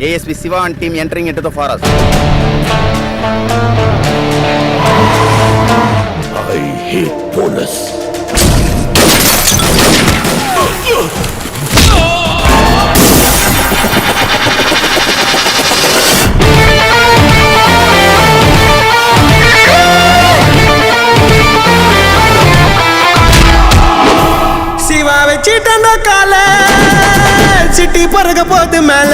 ASP Siva and team entering into the forest. I hate police. Siva வச்சிட்டன கால city பறக்க போது மேல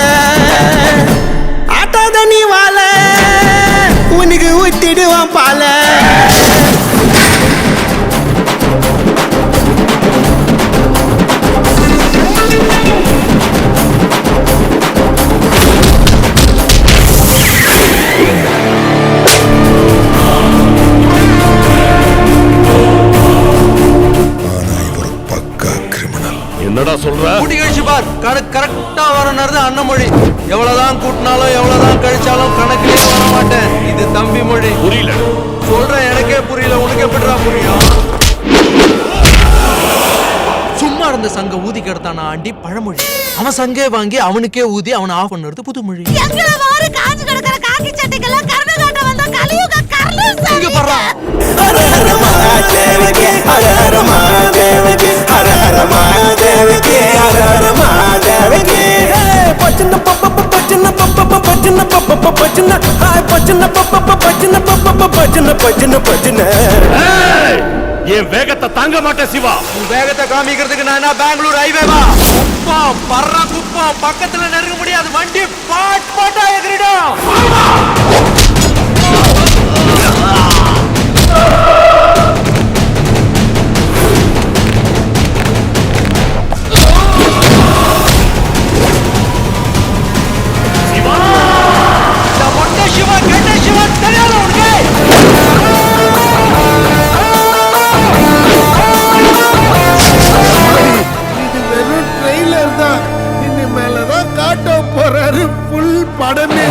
பால. என்னடா சொல்ற? கூட்டி கழிச்சு பார். கணக்கு கரெக்டா வரணுறது அண்ணமொழி எவ்வளவுதான் கூட்டினாலும் எவ்வளவுதான் கழிச்சாலும் கணக்கிலே வர மாட்டேன். இது தம்பி மொழி. புரியல. சொல்றேன் எனக்கே புரியல உனக்கு எப்படிடா புரியும்? சும்மா இருந்த சங்க ஊதி கெடுத்தானா ஆண்டி பழமொழி. அவன் சங்கே வாங்கி அவனுக்கே ஊதி அவனை ஆஃப் பண்ணுறது புதுமொழி. எங்களை மாதிரி கிடக்கிற காக்கி சட்டைக்கெல்லாம் கருணை காட்ட வந்த கலியுக கர்ணன் இங்க பாரு ஏய், என் வேகத்தை தாங்க மாட்டேன் சிவா. உன் வேகத்தை காமிக்கிறதுக்கு நான் என்ன பெங்களூர் ஹைவேவா குப்பம் பர்ற குப்பம். பக்கத்துல நெருங்க முடியாது. வண்டி பாட் பாட்டா தான் இனிமேலதான் காட்ட போறாரு புல் படமே.